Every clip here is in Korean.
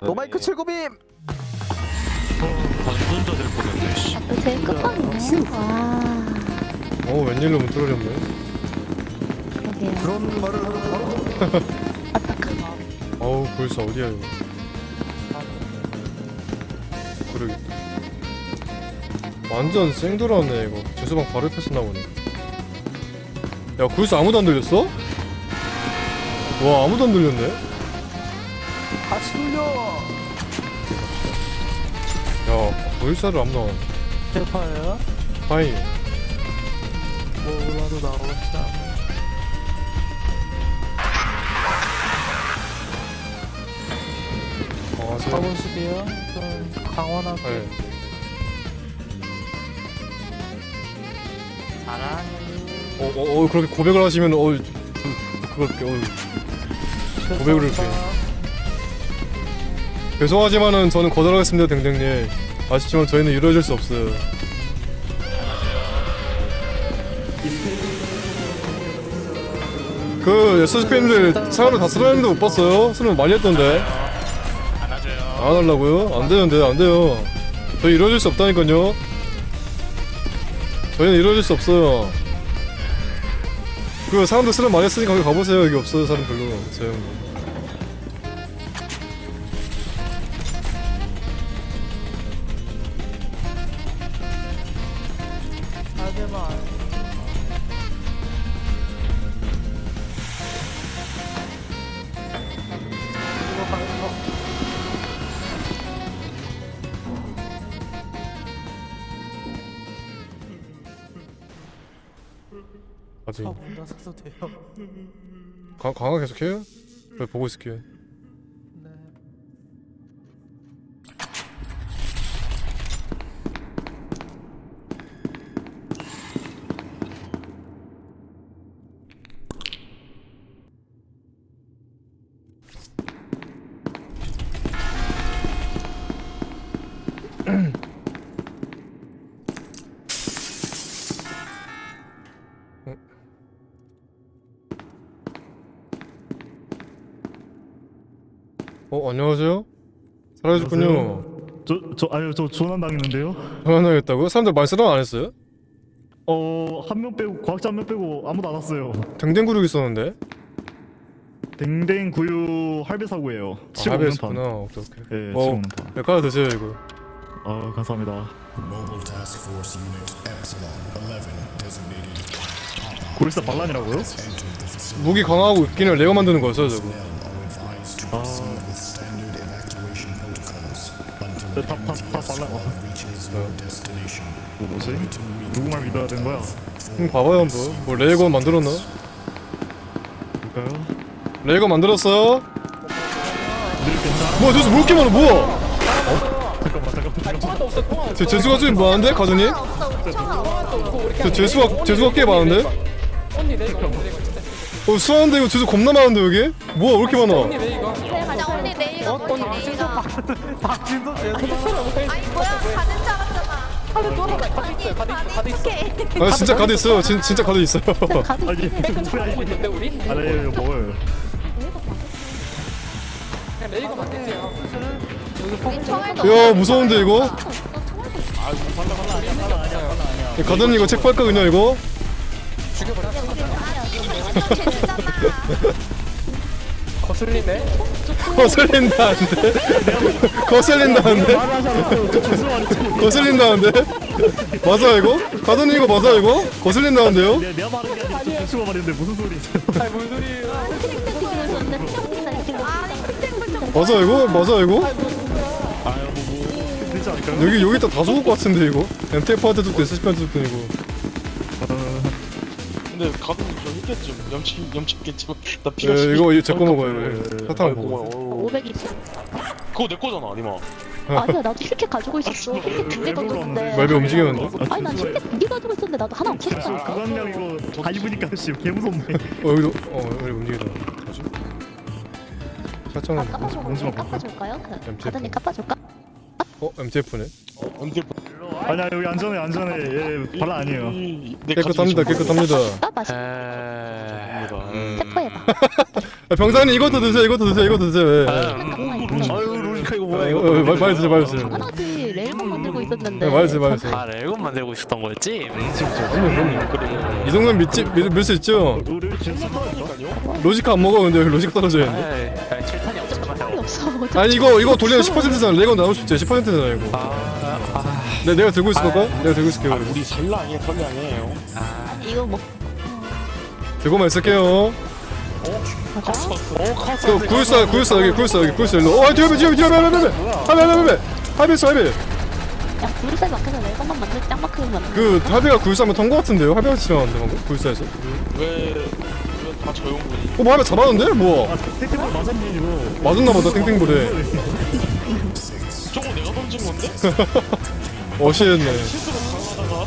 노마이크 7구빔 반손자 될 뻔했네 씨. 또 제일 끝판이네. 와, 어 웬일로 문 뚫어졌네 그러게요. 그런 말을 바로 아따까. 어우 벌써 어디야 이거 그러겠다 완전 생돌아네 이거 재수방 바로 옆에서 나오네 야 굴스 아무도 안 들렸어? 와 아무도 안 들렸네 다시 돌려 야 굴사를 아무도 안 대파야 파이 아 저... 사본 수비야 좀 강원하게 네. 어, 어, 어, 그렇게 고백을 하시면 어, 그렇게 어, 고백을 이렇게. 죄송하지만은 저는 거절하겠습니다, 댕댕님. 아시지만 저희는 이루어질 수 없어요. 그 SSPM들 사람을 다 쓰라는데 못 봤어요? 쓰면 많이 했던데. 안 하려고요? 안 되는데, 안 돼요. 저희 이루어질 수 없다니까요. 저희는 이루어질 수 없어요. 그 사람들 쓰는 많이 했으니까 거기 가보세요. 여기 없어요, 사람 별로. 저 형 사도 돼요 강, 강화 계속해요? 저 보고 있을게요. 어, 안녕하세요? 사라졌군요. 저, 저, 아유, 저 조난 당했는데요? 전화했다고요? 사람들 말 쓰라 안 했어요? 어, 한 명 빼고, 과학자 한 명 빼고 아무도 안 왔어요. 댕댕구르기 있었는데? 댕댕 구유 할배 사고예요. 치고 오는 판. 하베스구나. 오케이, 오케이. 예, 어, 치고 오는 판. 네, 깔아 드세요, 이거. 아, 감사합니다. Mobile Task Force Unit Epsilon 11 designated 고리사 반란이라고요? entered the facility. 무기 강화하고 있기는 레고 만드는 거였어요, 저거. Personnel are advised to proceed 다, 다, 다 MTS 반란. squad reaches your destination. 뭐, 뭐지? 누구 말 믿어야 되는 거야? 응, 봐봐요, 한번. 뭐, 레고 만들었나? 볼까요? 레고 만들었어요? 뭐야, 저기서 뭐 이렇게 많아, 뭐야? 잠깐만, 잠깐만, 잠깐만. 저 재수가 좀 많은데, 가전이? 저 재수가, 재수가 꽤 많은데? 어, 수하는데 이거 재수 겁나 많은데, 여기? 뭐야, 왜 이렇게 많아? 나 박진도 제일 아니 뭐야? 가는 줄 알았잖아. 카드 돌아 카드 있어요. 카드 있어 아, 진짜 가드 있어요. 진, 진짜 가드 있어요. 가도 아니, 뭐야, 이게. 아니, 예, 먹어요. 야, 무서운데, 이거? 가드는 이거 책 팔까, 그냥 이거? 거슬리네 거슬린다는데? 거슬린다는데? 거슬린다는데? 맞아 이거? 가드는 이거 맞아 이거? 거슬린다는데요? 내, 내가 말한 게 아니라 저 교수가 말했는데 무슨 소리세요? 아니 뭔 소리예요 맞아 이거? 맞아 이거? 아유, 뭐, 뭐. 되지 않을까요? 여기 여기 다다 죽을 것 같은데 이거? MTF한테 죽고 SCP한테 죽고 이거 근데 가끔 좀 있겠지 염치 염치겠지만 나 피가 예, 이거 제거 먹어요 예, 이거. 사탕 먹어 어우. 520. 그거 내 거잖아 아니마 아니야, 나도 힐켓 가지고 있었어. 힐켓 두개 가졌는데. 말배 움직이는데? 아니, 난 힐켓 두개 가지고 있었는데 나도 하나 그 없었다니까. 그간량 이거 다 입으니까 씨 개무섭네. 어 여기도 어 여기 움직이다 뭐지? 살짝은 아, 까빠줄까요? 뭔지 볼까? 까빠줄까요? 그, MTF. 가든이 까빠줄까? 어 MTF네 언제 아니야 여기 안전해 안전해. 얘 발라 아니에요. 내 깨끗합니다 깨끗합니다. 체포해봐. 아, 병사님 이것도 드세요 이것도 드세요 이것도 드세요. 예. 아유 로지 어, 말- 말해주세요 말해주세요. 당연하지 레일건 만들고 있었는데. 네 말해주세요 말해주세요. 아 레일건 만들고 있었던 거였지? 음. 이 정도면 믿지 믿을 수 있죠? 우리 지금 스타일까? 로지카 안 먹어 근데 왜 로지카 떨어져 있는데. 아이, 아이, 칠탄이 이 없잖아요. 없어 아니 이거 이거 돌리면 10%잖아 레건 나올 수 있지 10%잖아 이거. 아, 내, 내가 들고 있을 걸까? 내가 들고 있을게요 아 우리 설랑해 설랑해요 이거 뭐 들고만 있을게요? 그 구일사 구일사 여기 구일사 여기 구일사 일로 어 뒤에 뒤에 뒤에 하베 하베 하베 하베 하베 하베 있어 하베 야 구일살 막혀서 레일건만 만들 짱 막히면 만들 그 하베가 구일사면 턴거 같은데요 하베가 지나갔는데 방금 구일사에서 왜왜다 저용군이 어뭐 잘하는데? 뭐야 아 택시볼 맞았니 이거? 맞았나 보다 땡땡볼에 저거 내가 던진 건데? 강하다가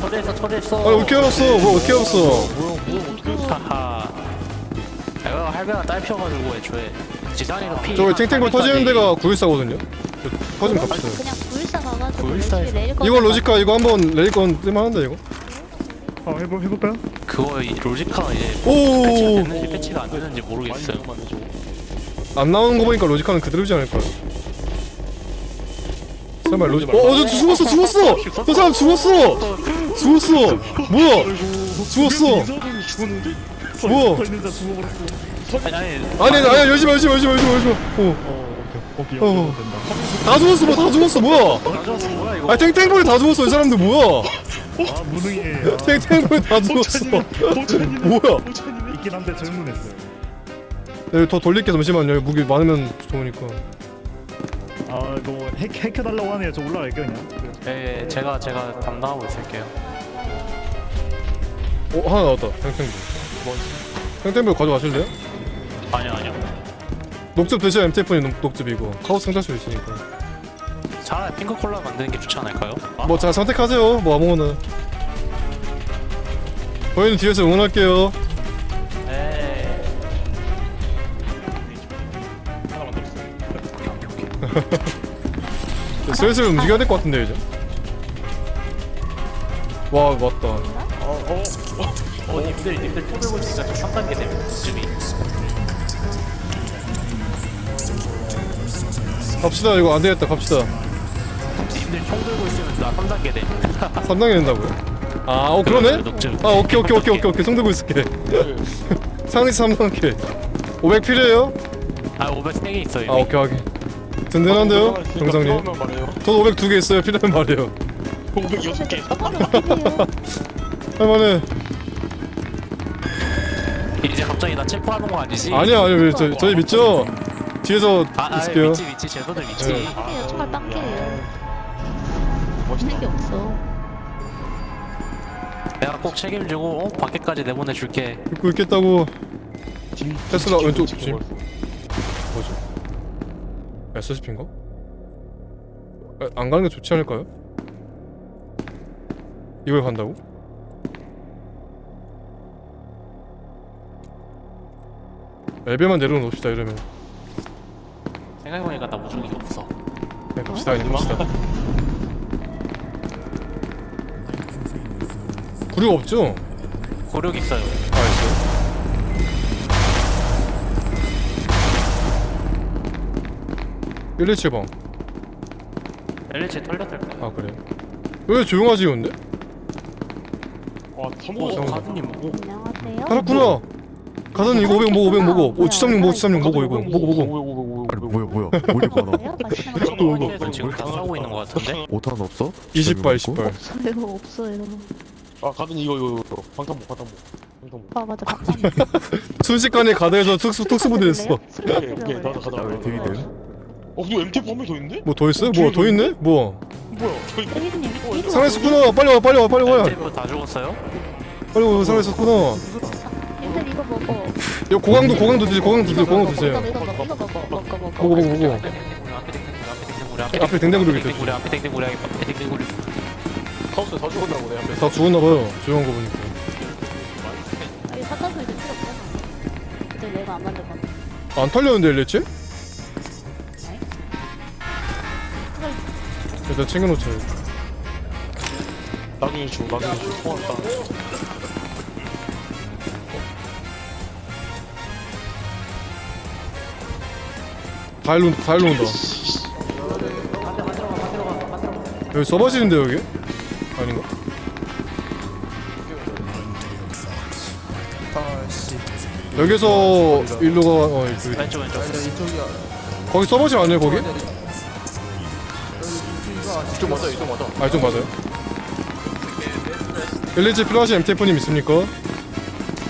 처리했어 처리했어. 아니 어떻게 알았어. 뭐 어떻게 알았어. 하하 내가 할배가 딸 피워가지고 애초에. 지상에서 피 저기 탱탱볼 터지는 데가 구일사거든요? 터지면 갑시다 그냥 구일살 가가지고. 레일건 이거 로지카 이거 한번 레이건 뜰만한데 이거? 아 해볼 해볼까요? 그거 이 로지카 이제 패치가 오! 됐는지 패치가 안 됐는지 모르겠어요. 안 나오는 거 보니까 로지카는 그대로지 않을까요? 설마 로지 어, 어, 저 죽었어, 죽었어! 저 사람 죽었어! 죽었어! 뭐야? 죽었어! 죽었는데? 죽어버렸어. 아니 아니 아니, 아니, 열지 마, 열지 마, 열지 마, 열지 마, 열지 마. 어. 어 오케이 어. 오케이 된다. 다 죽었어, 뭐, 다 죽었어, 뭐야? 뭐야 이거 아, 탱탱볼이 다 죽었어, 이 사람들 뭐야? 아 무능해. 아, 탱탱볼이 다 죽었어. 뭐야? 있긴 한데 질문했어요. 네, 더 돌릴게, 잠시만요. 여기 무기 많으면 좋으니까. 아 이거 핵 핵해달라고 하네요. 저 올라갈게요 그냥. 예, 예 제가 제가 담당하고 있을게요 어, 하나 나왔다, 탱탱볼. 탱탱볼 가져가실래요? 아니요 아니요 녹즙 드셔야 MTF는 녹, 녹즙 이거. 카오스 상자수 있으니까. 차라리 핑크 콜라 만드는 게 좋지 않을까요? 뭐잘 선택하세요. 뭐 아무거나. 저희는 뒤에서 응원할게요. 네 하나 슬슬 움직여야 될 것 같은데 이제. 와 맞다. 어, 님들 님들 또 들고 있으니까 저 3단계 되면 쯤이 갑시다 이거 안 되겠다 갑시다. 님들 총 들고 있으면 나 3단계 돼 3단계 된다고요? 아, 어 그러네. 녹즙 아 오케이 오케이 오케이 오케이 오케이 손 들고 있을게. 상위 3단계. 500 필요해요? 아 503개 있어 이미 아 오케이 확인. 든든한데요, 정상님. 필요하면 말해요 저도 500 두 개 있어요. 필요하면 말해요. 506개 할만해. 이제 갑자기 나 체포하는 거 아니지? 아니야 아니 왜 저, 저희 믿죠? 뒤에서 아, 아 있을게요. 미치 미치 제도들 미치 네. 땅이에요 총알 땅이에요 있는 게 없어 내가 꼭 책임지고 어? 밖에까지 내보내줄게 입고 있겠다고. 테슬라 왼쪽 조심. 뭐죠? SCP인가? 안 가는 게 좋지 않을까요? 이걸 간다고? 엘베만 내려놓읍시다 이러면 생각해보니까 나 무중이 없어 네, 갑시다 그냥 갑시다 구류 없죠? 고력 있어요 아 있어요 117방 LH 털렸을 거야. 아 그래? 왜 조용하지 근데? 와오 성공 가드님 오. 안녕하세요. 알았구나. 가서는 이거 500 먹어 500 먹어 오. 지상용 먹어 지상용 먹어 이거. 먹어 먹어 뭐야 뭐야 뭐 이렇게 많아 안녕하세요 맛있는 거 어디에서 지금 다 싸우고 있는 거 같은데? 5탄 없어? 20발 20발. 없어요 없어요 아 가든 이거 이거 이거. 방탄복 방탄복. 방탄복. 아 맞아 박사님 순식간에 가드에서 특수 특수부대 됐어 오케이 오케이. 나도 가다 나왜 되게 됨? 어 이거 MT 한명더 있는데? 뭐더 있어? 뭐더 있네? 뭐? 뭐야? 저 이거 혜리님 이리 살아있었구나. 빨리 와 빨리 와 빨리 와 엠테이프 다 죽었어요? 빨리 와 살아있었구나. 님들 이거 먹어. 이거 고강도 고강도 드세요. 고강도 드세요. 고강도 드세요. 먹어 이거 먹어 먹어 먹어 먹어 먹어. 먹어 앞에 댕댕구리 앞에 댕댕구리. 앞에 댕댕구리 카우스 다 죽었다고 내 앞에 다 죽었나봐요. 조용한 거 보니까. 아니 사탄소 이제 필요 없잖아 이제 내가 안 만들 건데 안 털렸는데 일레치? 일단 챙겨놓자. 나중에 주 나중에 주 통화했다 다 일로 다 일로 온다 여기 서버실인데 여기? 아닌가? 여기서 일로 가 어, 그, 왼쪽 왼쪽 이쪽이야 거기 서버실 아니에요 거기? 이쪽 먼저 이쪽 먼저. 아 이쪽 맞아요? 127 필요하신 MTF님 있습니까?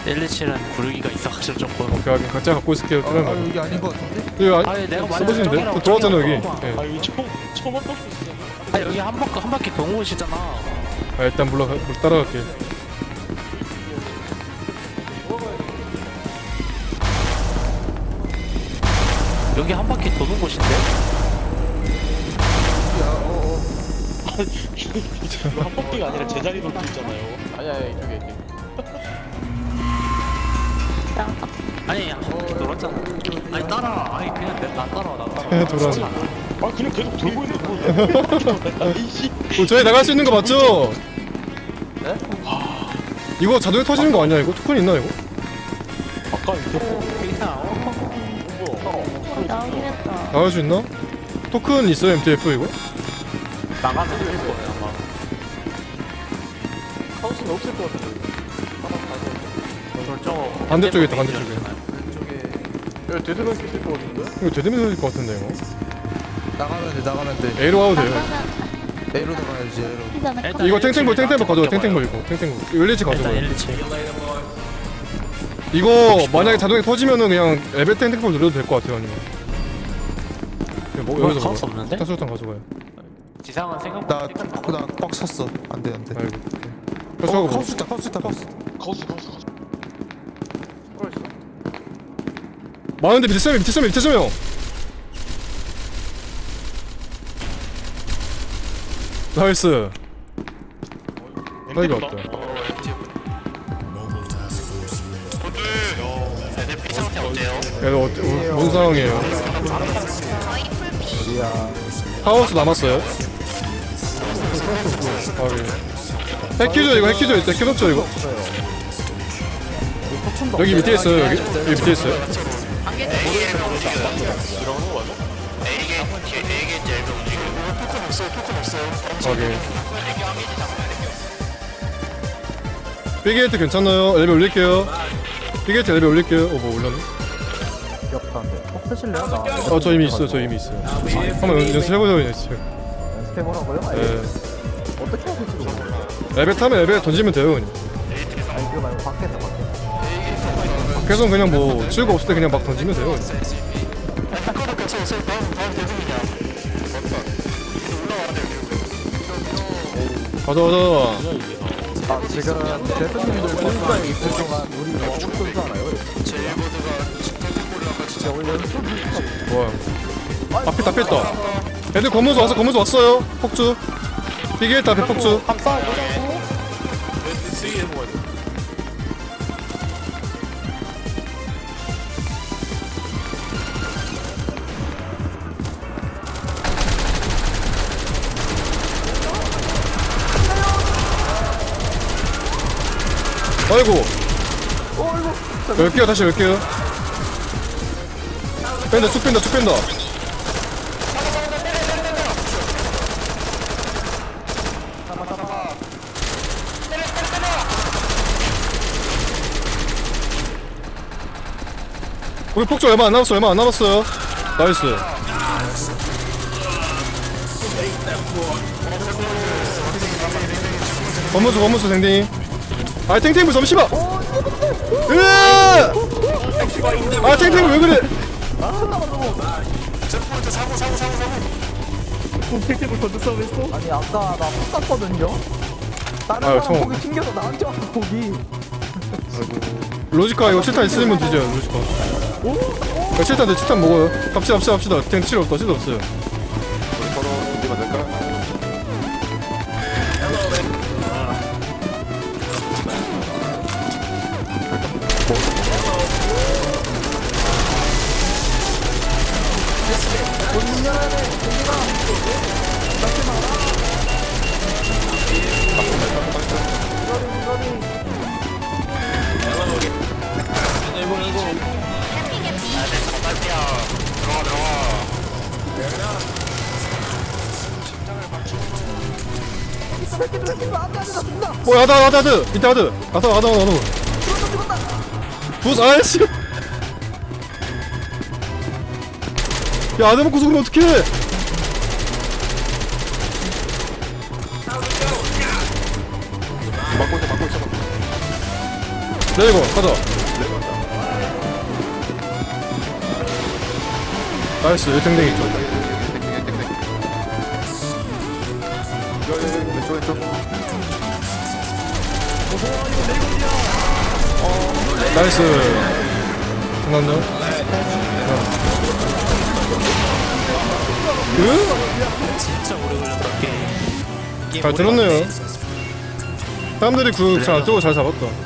127은 구르기가 있어 확실히 조금 오케이 하긴 각자 갖고 있을게요. 아, 필요한 아 거 여기 아닌 것 같은데? 여기 아, 아니 내가 서버실인데? 저기라고, 또 들어왔잖아 여기. 예. 아 이거 처음 처음 왔다고 있어 아 여기 한 바퀴 한 바퀴 동호 오시잖아. 아 일단 물러 물 따라갈게 여기 한 바퀴 도는 곳인데 이거 한 바퀴가 아니라 제자리 돌고 있잖아요 아니 아니 이쪽에 이쪽에 아니 한 바퀴 돌았잖아 아니 따라 아니 그냥 내, 나 따라와 나 따라와 돌아오네. 아 그냥 계속 돌고 있는데 뭐 아이씨 어, 저희 나갈 수 있는 거 맞죠? 네? 이거 자동에 터지는 거 아니야 이거? 토큰 있나 이거? 아까 이거 그냥 어, 나오긴 했다. 나갈 수 있나? 토큰 있어요 MTF 이거? 나가면 될 거예요 아마. 하우스는 없을 것 같은데 저쪽 반대쪽에 있다, 반대쪽에. 왼쪽에. 여기 되돌아 있을 것 같은데? 이거 되대면 터질 것 같은데 이거. 나가면 돼 나가면 돼. A로 가도 돼요. A로 나가야지 A로? 일단 이거 탱탱볼 탱탱볼 가져와. 탱탱볼 이거 탱탱볼. 일단 가져와요. 127 이거 만약에 자동에 터지면은 그냥 레벨 탱탱볼 누려도 될 것 같아요 아니면. 뭐뭐 여기서 카우스 뭐 없는데? 타수탄 가져가요 지상은 생각보다 나나꽉 찼어 안 돼 안 돼 아이고 어, 뭐 카우스 있다 카우스 있다 카우스 가우스 가우스 가우스 많은데 밑에 세명 밑에 세명 밑에 세명 나이스 나 이거 엠피다. 어때? 얘도 어때? 어, 뭔 상황이에요? 하우스 남았어요? 아, 예. 핵키죠 이거 핵키죠 이때 켜놓죠 이거? 여기 밑에 있어요 여기? 여기 밑에 있어요 확인 삐게이트 괜찮나요? 엘리베 올릴게요 삐게이트 엘리베 올릴게요 어뭐 올렸네 어저 이미 있어요 저 이미 있어요 한번 연- 연습해보자고 했어요 연습해보라고요? 네 엘베 타면 엘베 던지면 돼요 그냥. 아니 그거 말고 밖에서 밖에 밖에선 그냥 뭐 칠거 없을 때 그냥 막 던지면 돼요 가자 가자 아 지금 대표님들 본가에 있을 동안 우리 뭐 어떤 줄 알아요? 진짜 원래 연습 좋아요 앞에 다 뺐다. 애들 검문소 와서 검문소 왔어요. 폭주. 삐게이트 앞에 폭주 아이고. 열게요 다시 열게요. 뺀다 쭉 뺀다 쭉 뺀다. 우리 폭주 얼마 안 남았어 얼마 안 남았어요 나이스. 검문수 검문수 댕댕이 아 탱탱물 잠시만 으아! 아 탱탱물 왜 그래? 아니 아까 나폭 쐈거든요? 다른 아유, 사람 총. 폭이 튕겨서 나한테 왔어 폭이 로지카 이거 칠탄 있으면 뒤져요 로지카. 야, 칠탄 내 칠탄 먹어요. 갑시다 갑시다 갑시다. 탱칠 없다 칠 없어요 뭐야 하드 하드 하드. 밑에 하드. 하드 하드 하드 하드 부스 아이씨. 야 아드 먹고 죽으면 어떡해? 막고 있어 막고 있어 레이건 가자. 나이스 1탱탱 있죠 나이스 그? 진짜 게임. 게임 잘 들었네요 사람들이 그잘안 뜨고 잘 잡았다